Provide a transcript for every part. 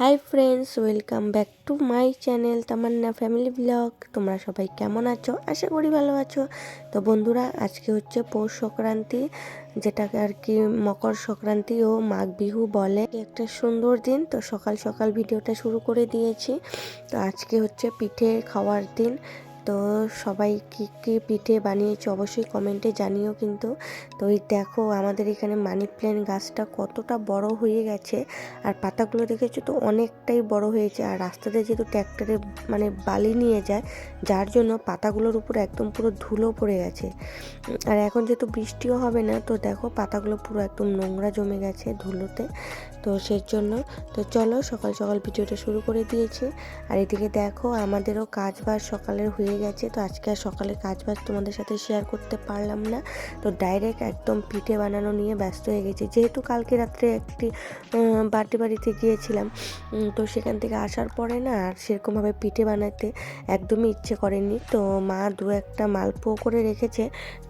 Hi friends, welcome back to my channel Tamanna family blog. তোমরা সবাই কেমন আছো? আশা করি ভালো আছো। তো বন্ধুরা, আজকে হচ্ছে পৌষ সংক্রান্তি যেটাকে আর কি মকর সংক্রান্তি ও মাঘ বিহু বলে। একটা সুন্দর দিন, তো সকাল সকাল ভিডিওটা শুরু করে দিয়েছি। তো আজকে হচ্ছে পিঠে খাওয়ার দিন। তো সবাই কী কী পিঠে বানিয়েছে অবশ্যই কমেন্টে জানিও কিন্তু। তো এই দেখো আমাদের এখানে মানি প্ল্যান্ট গাছটা কতটা বড় হয়ে গেছে আর পাতাগুলো দেখেছ তো অনেকটাই বড় হয়েছে আর রাস্তাতে যেহেতু ট্র্যাক্টরে মানে বালি নিয়ে যায়, যার জন্য পাতাগুলোর উপর একদম পুরো ধুলো পড়ে গেছে। আর এখন যেহেতু বৃষ্টিও হবে না তো দেখো পাতাগুলো পুরো একদম নোংরা জমে গেছে ধুলোতে। তো সেই জন্য তো চলো সকাল সকাল ভিডিওটা শুরু করে দিয়েছি। আর এদিকে দেখো আমাদেরও কাজ বাজ সকালের হয়ে গেছে। তো আজকে আর সকালে কাজ বাজ তোমাদের সাথে শেয়ার করতে পারলাম না। তো ডাইরেক্ট একদম পিঠে বানানো নিয়ে ব্যস্ত হয়ে গেছি। যেহেতু কালকে রাত্রে একটি বার্থডে বাড়িতে গিয়েছিলাম তো সেখান থেকে আসার পরে না আর সেরকমভাবে পিঠে বানাতে একদমই ইচ্ছে করেনি। তো মা দু একটা মালপো করে রেখেছে।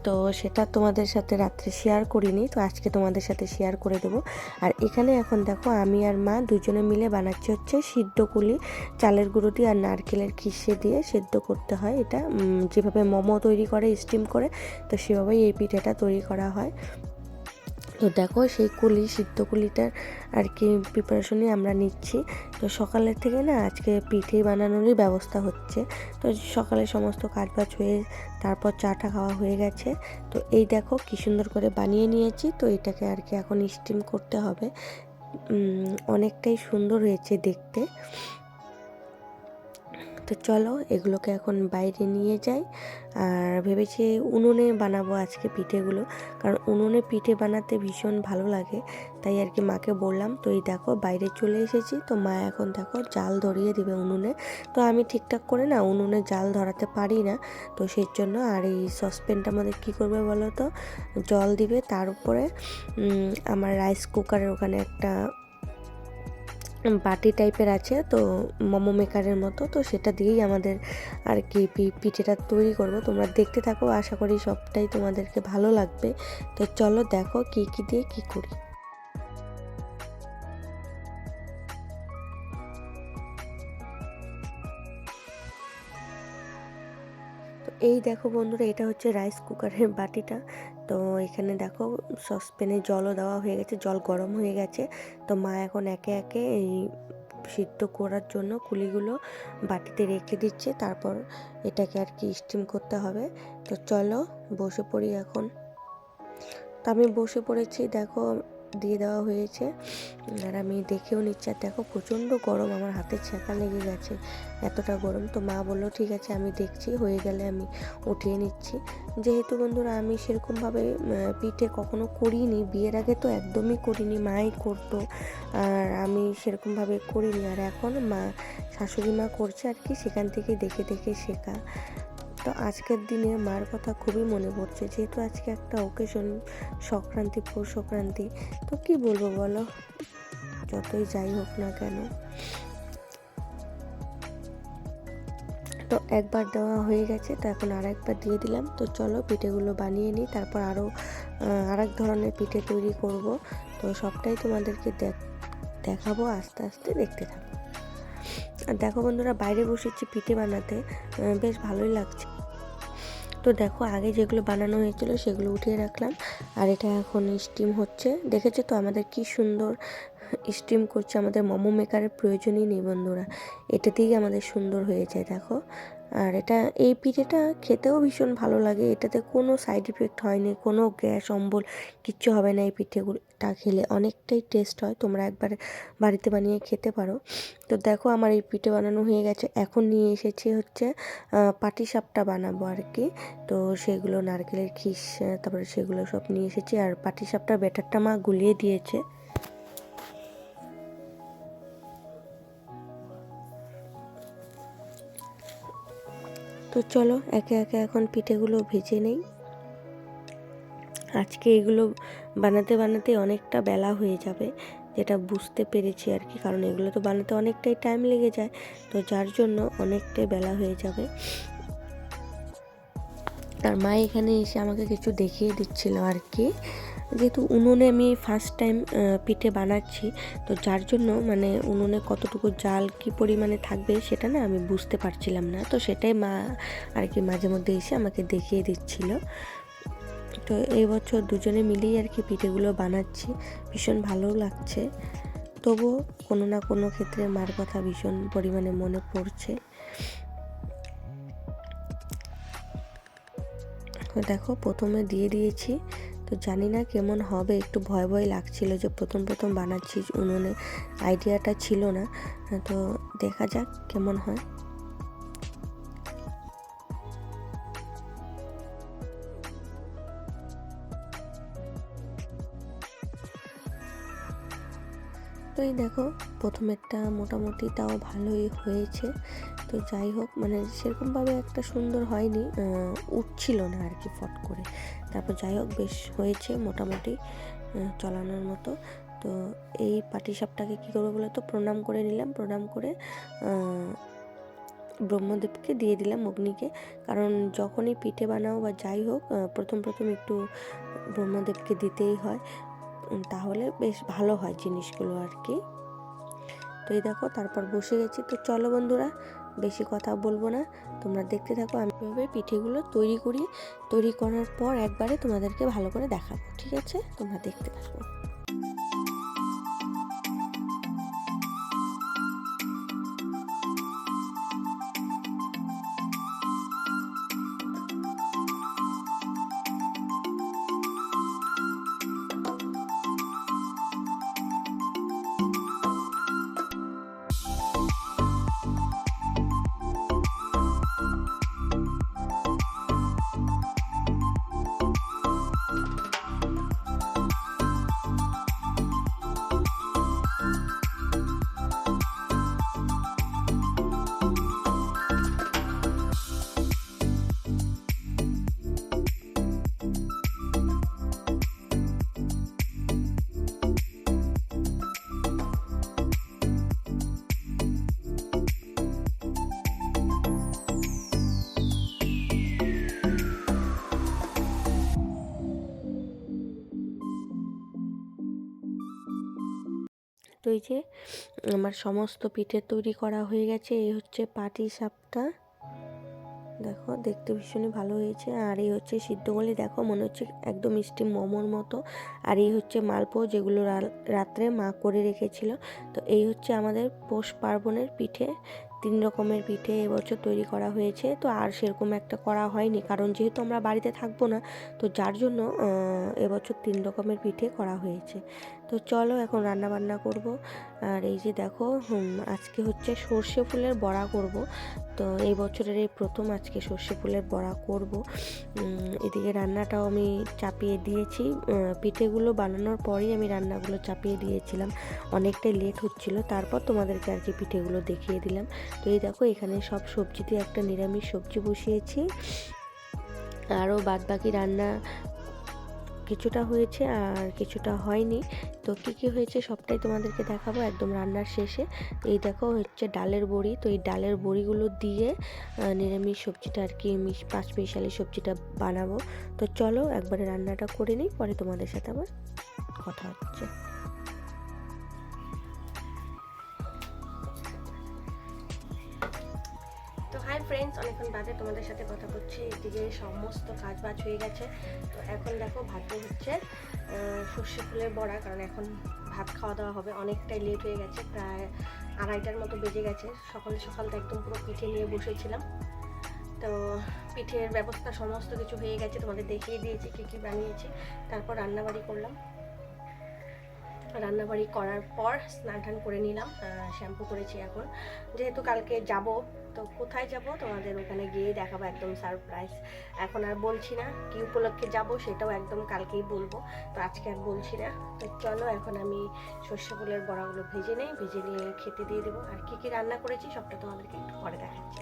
তো সেটা তোমাদের সাথে রাত্রে শেয়ার করিনি। তো আজকে তোমাদের সাথে শেয়ার করে দেবো। আর এখানে এখন দেখো আমি আর মা দুজনে মিলে বানাচ্ছি হচ্ছে সিদ্ধ কুলি, চালের গুঁড়ো দিয়ে আর নারকেলের খিসে দিয়ে সেদ্ধ করতে হয়। এটা যেভাবে মোমো তৈরি করে স্টিম করে, তো সেভাবেই এই পিঠাটা তৈরি করা হয়। তো দেখো সেই কুলি, সিদ্ধ কুলিটার আর কি প্রিপারেশনই আমরা নিচ্ছি। তো সকালের থেকে না আজকে পিঠে বানানোরই ব্যবস্থা হচ্ছে। তো সকালে সমস্ত কাজ বাজ হয়ে, তারপর চাটা খাওয়া হয়ে গেছে। তো এই দেখো কী সুন্দর করে বানিয়ে নিয়েছি। তো এটাকে আর কি এখন স্টিম করতে হবে। অনেকটাই সুন্দর হয়েছে দেখতে। তো চলো এগুলোকে এখন বাইরে নিয়ে যাই। আর ভেবেছি উনুনে বানাবো আজকে পিঠেগুলো। কারণ উনুনে পিঠে বানাতে ভীষণ ভালো লাগে। তাই আর কি মাকে বললাম তো এই দেখো বাইরে চলে এসেছি। তো মা এখন দেখো জাল ধরিয়ে দিবে উনুনে। তো আমি ঠিকঠাক করে না উনুনে জাল ধরাতে পারি না। তো সেই জন্য আর এই সসপ্যানটা আমাদের কী করবে বলো তো? জল দিবে তার উপরে আমার রাইস কুকারের ওখানে একটা বাটি টাইপের আছে, তো মোমো মেকারের মতো, তো সেটা দিয়েই আমাদের আর কি পিঠেটা তৈরি করব। তোমরা দেখতে থাকো, আশা করি সবটাই তোমাদেরকে ভালো লাগবে। তো চলো দেখো কি কি দিয়ে কি করি। এই দেখো বন্ধুরা, এটা হচ্ছে রাইস কুকারের বাটিটা। তো এখানে দেখো সসপ্যানে জলও দেওয়া হয়ে গেছে, জল গরম হয়ে গেছে। তো মা এখন একে একে এই সিদ্ধ করার জন্য কুলিগুলো বাটিতে রেখে দিচ্ছে, তারপর এটাকে আর কি স্টিম করতে হবে। তো চলো বসে পড়ি এখন। তো আমি বসে পড়েছি, দেখো দিয়ে দেওয়া হয়েছে। আর আমি দেখেও নিচ্ছি। আর দেখো, প্রচণ্ড গরম। আমার হাতে ছেঁকা লেগে গেছে। এতটা গরম। তো মা বলল, ঠিক আছে, আমি দেখছি। হয়ে গেলে আমি উঠিয়ে নিচ্ছি। যেহেতু বন্ধুরা, আমি সেরকমভাবে পিঠে কখনো করিনি। বিয়ের আগে তো একদমই করিনি। মাই করতো। আর আমি সেরকমভাবে করিনি। আর এখন মা, শাশুড়ি মা করছে আর কি, সেখান থেকে দেখে দেখে শেখা। তো আজকের দিনে মার কথা খুবই মনে পড়ছে। যেহেতু আজকে একটা ওকেশন সংক্রান্তি পৌষ সংক্রান্তি তো কি বলব বলো? যতই যাই হোক না কেন। তো একবার দেওয়া হয়ে গেছে, তো এখন আর একবার দিয়ে দিলাম। তো চলো পিঠেগুলো বানিয়ে নিই, তারপর আরও আর এক ধরনের পিঠে তৈরি করব। তো সবটাই তোমাদেরকে দেখাবো, আস্তে আস্তে দেখতে থাকো। আর দেখো বন্ধুরা, বাইরে বসেছি পিঠে বানাতে। বেশ ভালোই লাগছে। তো দেখো আগে যেগুলো বানানো হয়েছিল সেগুলো উঠিয়ে রাখলাম। আর এটা এখন স্টিম হচ্ছে। দেখেছ তো আমাদের কি সুন্দর স্টিম করছে আমাদের মোমো মেকারের প্রয়োজনই নেই বন্ধুরা। এটা দিয়েই আমাদের সুন্দর হয়ে যায়, দেখো। আর এটা, এই পিঠেটা খেতেও ভীষণ ভালো লাগে। এটাতে কোনো সাইড ইফেক্ট হয়নি, কোনো গ্যাস, অম্বল, কিচ্ছু হবে না এই পিঠেগুলোটা খেলে। অনেকটাই টেস্ট হয়, তোমরা একবার বাড়িতে বানিয়ে খেতে পারো। তো দেখো আমার এই পিঠে বানানো হয়ে গেছে। এখন নিয়ে এসেছি হচ্ছে পাটি সাপটা বানাবো আর কি তো সেগুলো নারকেলের খিস, তারপরে সেগুলো সব নিয়ে এসেছি। আর পাটি সাপটার ব্যাটারটা মা গুলিয়ে দিয়েছে। তো চলো, একে একে এখন পিঠেগুলো ভেজে নেই। আজকে এগুলো বানাতে বানাতে অনেকটা বেলা হয়ে যাবে, যেটা বুঝতে পেরেছি আর কি, কারণ এগুলো তো বানাতে অনেকটাই টাইম লেগে যায়, তো যার জন্য অনেকটাই বেলা হয়ে যাবে। আর মা এখানে এসে আমাকে কিছু দেখিয়ে দিচ্ছিল আর কি। যেহেতু উনুনে আমি ফার্স্ট টাইম পিঠে বানাচ্ছি, তো যার জন্য মানে উনুনে কতটুকু জাল কি পরিমাণে থাকবে সেটা না আমি বুঝতে পারছিলাম না। তো সেটাই মা আর কি মাঝে মধ্যে এসে আমাকে দেখিয়ে দিচ্ছিল। তো এই বছর দুজনে মিলেই আর কি পিঠেগুলো বানাচ্ছি, ভীষণ ভালো লাগছে। তবুও কোনো না কোনো ক্ষেত্রে মার কথা ভীষণ পরিমাণে মনে পড়ছে। দেখো, প্রথমে দিয়ে দিয়েছি তো জানি না কেমন হবে, একটু ভয় ভয় লাগছিল যে প্রথম প্রথম বানাচ্ছি উনুনে, আইডিয়াটা ছিল না। তো দেখা যাক কেমন হয়। তো এই দেখো, প্রথমেরটা মোটামুটি তাও ভালোই হয়েছে। তো যাই হোক মানে সেরকমভাবে একটা সুন্দর হয়নি উঠছিল না আর কি ফট করে। তারপর যাই হোক, বেশ হয়েছে মোটামুটি চলানোর মতো। তো এই পাটিসাপটাকে কী করব বলে তো? প্রণাম করে নিলাম, প্রণাম করে ব্রহ্মদেবকে দিয়ে দিলাম অগ্নিকে। কারণ যখনই পিঠে বানাও বা যাই হোক প্রথম প্রথম একটু ব্রহ্মদেবকে দিতেই হয় তাহলে বেশ ভালো হয় জিনিসগুলো আর কি। তো এই দেখো, তারপর বসে গেছি। তো চলো বন্ধুরা বেশি কথা বলব না। তোমরা দেখতে থাকো, আমি এভাবে পিঠেগুলো তৈরি করি। তৈরি করার পর একবারে তোমাদেরকে ভালো করে দেখাবো, ঠিক আছে? তোমরা দেখতে থাকো। তো যে, আমার সমস্ত পিঠে তৈরি করা হয়ে গেছে। এই হচ্ছে পাটি সাপটা। দেখো, দেখতে ভীষণই ভালো হয়েছে। আর এই হচ্ছে সিদ্ধগুলি দেখো, মনে হচ্ছে একদম মিষ্টি মোমোর মতো। আর এই হচ্ছে মালপো যেগুলো রাত্রে মা করে রেখেছিল। তো এই হচ্ছে আমাদের পৌষ পার্বণের পিঠে। তিন রকমের পিঠে এবছর তৈরি করা হয়েছে। তো আর সেরকম একটা করা হয়নি। কারণ যেহেতু আমরা বাড়িতে থাকব না, তো যার জন্য এবছর তিন রকমের পিঠে করা হয়েছে। তো চলো এখন রান্না বান্না করব। আর এই যে দেখো আজকে হচ্ছে সর্ষে ফুলের বড়া করব। তো এই বছরের এই প্রথম আজকে সর্ষে ফুলের বড়া করব। এদিকে রান্নাটাও আমি চাপিয়ে দিয়েছি। পিঠেগুলো বানানোর পরেই আমি রান্নাগুলো চাপিয়ে দিয়েছিলাম। অনেকটাই লেট হচ্ছিল। তারপর তোমাদেরকে আর কি পিঠেগুলো দেখিয়ে দিলাম। এই দেখো, এখানে সব সবজিতে একটা নিরামিষ সবজি বসিয়েছি। আরও বাদ বাকি রান্না কিছুটা হয়েছে আর কিছুটা হয়নি। তো কী কী হয়েছে সবটাই তোমাদেরকে দেখাবো একদম রান্নার শেষে। এই দেখো, হচ্ছে ডালের বড়ি। তো এই ডালের বড়িগুলো দিয়ে নিরামিষ সবজিটা আর কি, মিশ পাঁচ মিশালি সবজিটা বানাবো। তো চলো একবারে রান্নাটা করে নিই, পরে তোমাদের সাথে আবার কথা হচ্ছে। ফ্রেন্ডস অনেকক্ষণ বাদে তোমাদের সাথে কথা বলছি। এদিকে সমস্ত কাজ বাজ হয়ে গেছে। তো এখন দেখো, ভাত হচ্ছে সর্ষে ফুলের বড়া, কারণ এখন ভাত খাওয়া দাওয়া হবে। অনেকটাই লেট হয়ে গেছে, প্রায় আড়াইটার মতো বেজে গেছে। সকাল সকাল তো একদম পুরো পিঠে নিয়ে বসেছিলাম। তো পিঠের ব্যবস্থা সমস্ত কিছু হয়ে গেছে। তোমাদের দেখিয়ে দিয়েছি, কী কী বানিয়েছি। তারপর রান্নাবাড়ি করলাম। রান্নাবাড়ি করার পর স্নান টান করে নিলাম। শ্যাম্পু করেছি এখন। যেহেতু কালকে যাব তো কোথায় যাব? তোমাদের ওখানে গিয়ে দেখাবো একদম সারপ্রাইজ এখন আর বলছি না, কি উপলক্ষে যাব সেটাও একদম কালকেই বলব, তো আজকে আর বলছি না। তো চলো এখন আমি সর্ষে ফুলের বড়াগুলো ভেজে নেই, ভেজে নিয়ে খেতে দিয়ে দেবো। আর কি কি রান্না করেছি সবটা তোমাদেরকে একটু পরে দেখাচ্ছি।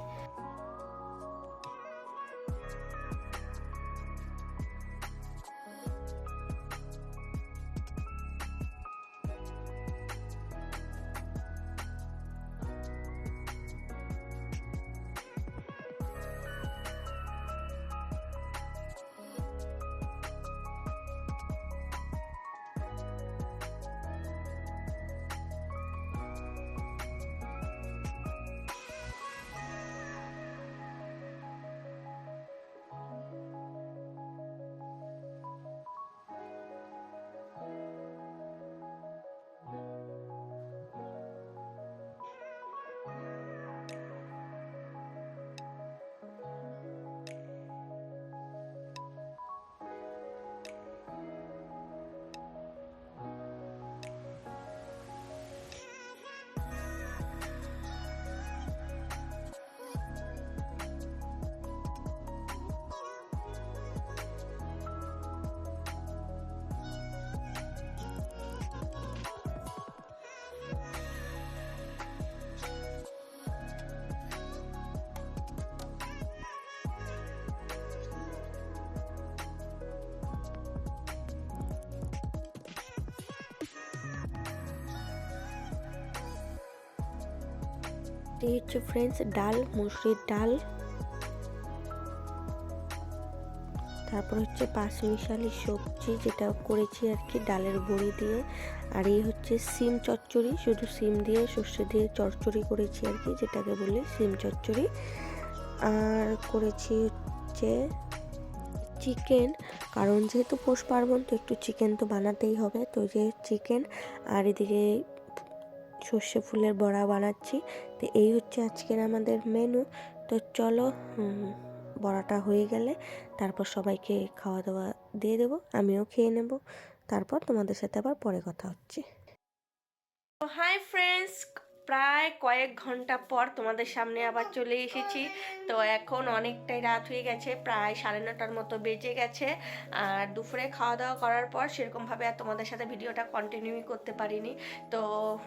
এই হচ্ছে ফ্রেন্ডস ডাল, মুসুরির ডাল। তারপর হচ্ছে পাঁচমিশালি সবজি যেটা করেছি আর কি ডালের বড়ি দিয়ে। আর এই হচ্ছে সিম চচ্চড়ি, শুধু সিম দিয়ে সর্ষে দিয়ে চচ্চড়ি করেছি আর কি, যেটাকে বলি সিম চচ্চড়ি। আর করেছি হচ্ছে চিকেন, কারণ যেহেতু পৌষ পার্বণ তো একটু চিকেন তো বানাতেই হবে, তো যে চিকেন আর এদিকে সর্ষে ফুলের বড়া বানাচ্ছি। তো এই হচ্ছে আজকের আমাদের মেনু তো চলো বড়াটা হয়ে গেলে তারপর সবাইকে খাওয়া দাওয়া দিয়ে দেবো, আমিও খেয়ে নেব। তারপর তোমাদের সাথে আবার পরে কথা হচ্ছে। হাই ফ্রেন্ডস প্রায় কয়েক ঘণ্টা পর তোমাদের সামনে আবার চলে এসেছি। তো এখন অনেকটাই রাত হয়ে গেছে প্রায় সাড়ে নটার মতো বেজে গেছে। আর দুপুরে খাওয়া দাওয়া করার পর সেরকমভাবে আর তোমাদের সাথে ভিডিওটা কন্টিনিউ করতে পারিনি। তো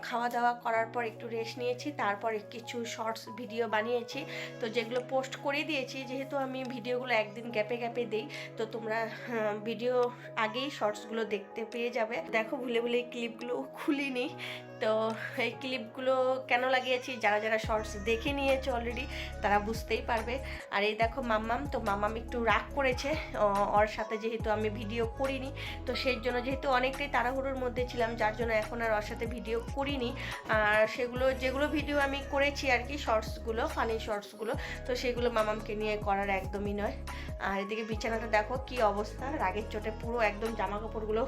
খাওয়া দাওয়া করার পর একটু রেস্ট নিয়েছি তারপর কিছু শর্টস ভিডিও বানিয়েছি। তো যেগুলো পোস্ট করে দিয়েছি যেহেতু আমি ভিডিওগুলো একদিন গ্যাপে গ্যাপে দিই তো তোমরা হ্যাঁ, ভিডিও আগেই শর্টসগুলো দেখতে পেয়ে যাবে। দেখো ভুলে ভুলে ক্লিপগুলো খুলিনি। তো এই ক্লিপগুলো কেন লাগিয়েছি? যারা যারা শর্টস দেখে নিয়েছে অলরেডি তারা বুঝতেই পারবে। আর এই দেখো মাম্মাম, তো মাম্মাম একটু রাগ করেছে। ওর সাথে যেহেতু আমি ভিডিও করিনি, তো সেই জন্য যেহেতু অনেকটাই তাড়াহুড়োর মধ্যে ছিলাম, যার জন্য এখন আর ওর সাথে ভিডিও করিনি। আর সেগুলো, যেগুলো ভিডিও আমি করেছি আর কি, শর্টসগুলো ফানি শর্টসগুলো, তো সেগুলো মামামকে নিয়ে করার একদমই নয়। আর এদিকে বিছানাটা দেখো কি অবস্থা, রাগের চোটে পুরো একদম জামা কাপড়গুলো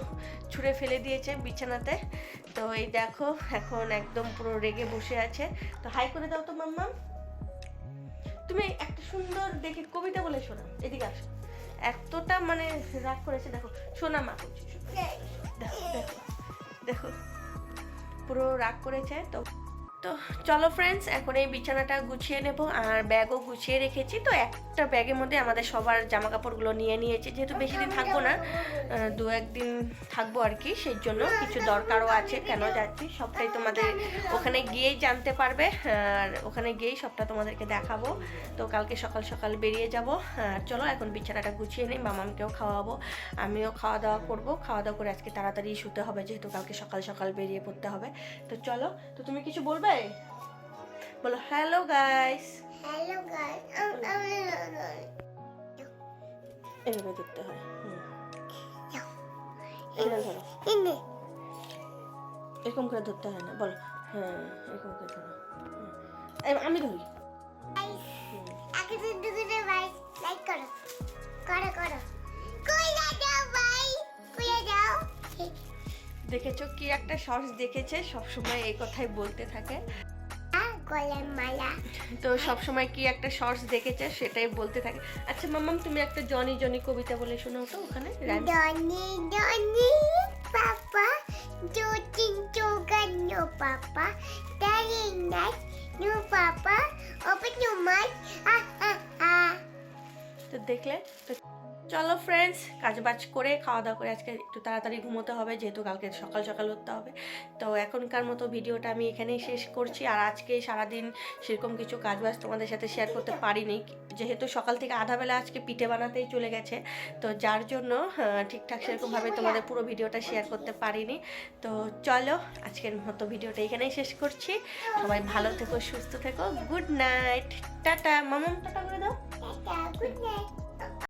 ছুঁড়ে ফেলে দিয়েছে বিছানাতে। তো এই দেখো এখন একদম পুরো রেগে বসে আছে। তো হাই করে দাও তো মাম্মাম তুমি একটা সুন্দর দেখে কবিতা বলে শোনা এদিকে আসো। এতটা মানে রাগ করেছে দেখো শোনা মা দেখো দেখো দেখো। পুরো রাগ করেছে তো তো চলো ফ্রেন্ডস এখন এই বিছানাটা গুছিয়ে নেব আর ব্যাগও গুছিয়ে রেখেছি। তো একটা ব্যাগের মধ্যে আমাদের সবার জামা কাপড়গুলো নিয়ে নিয়েছি, যেহেতু বেশি দিন থাকব না দু একদিন থাকব আর কি, সেই জন্য কিছু দরকারও আছে, কেন যাচ্ছি সবটাই তোমাদের ওখানে গিয়েই জানতে পারবে, আর ওখানে গিয়েই সবটা তোমাদেরকে দেখাবো। তো কালকে সকাল সকাল বেরিয়ে যাব চলো এখন বিছানাটা গুছিয়ে নিই, মামামকেও খাওয়াবো, আমিও খাওয়া দাওয়া করব খাওয়া দাওয়া করে আজকে তাড়াতাড়ি শুতে হবে, যেহেতু কালকে সকাল সকাল বেরিয়ে পড়তে হবে। তো চলো, তো তুমি কিছু বলবে? বলো hello guys Hello guys, I'm I'm এভাবে ধরতে হয়. এরকম করে ধরতে হয় না। বলো হ্যাঁ এরকম করে ধরো। আমি ধরি। লাইক করো। করো করো। ভাই। দেখেছ কি একটা শর্টস দেখেছে? সবসময় এই কথাই বলতে থাকে। মালা। তো সবসময় কি একটা শর্টস দেখেছে? সেটাই বলতে থাকে। আচ্ছা মাম্মাম তুমি একটা জনি জনি কবিতা বলে শোনাও তো ওখানে। ডনি ডনি পাপা জোটিন চোগান নো পাপা দারি night no papa open your mouth ah ah ah তো দেখলে? তো চলো ফ্রেন্ডস কাজ বাজ করে খাওয়া দাওয়া করে আজকে একটু তাড়াতাড়ি ঘুমোতে হবে, যেহেতু কালকে সকাল সকাল উঠতে হবে। তো এখনকার মতো ভিডিওটা আমি এখানেই শেষ করছি। আর আজকে সারাদিন সেরকম কিছু কাজ বাজ তোমাদের সাথে শেয়ার করতে পারিনি। যেহেতু সকাল থেকে আধাবেলা আজকে পিঠে বানাতেই চলে গেছে, তো যার জন্য ঠিকঠাক সেরকমভাবে তোমাদের পুরো ভিডিওটা শেয়ার করতে পারিনি। তো চলো আজকের মতো ভিডিওটা এখানেই শেষ করছি। সবাই ভালো থেকো, সুস্থ থেকো গুড নাইট টাটা মামাম টাটা করে দাও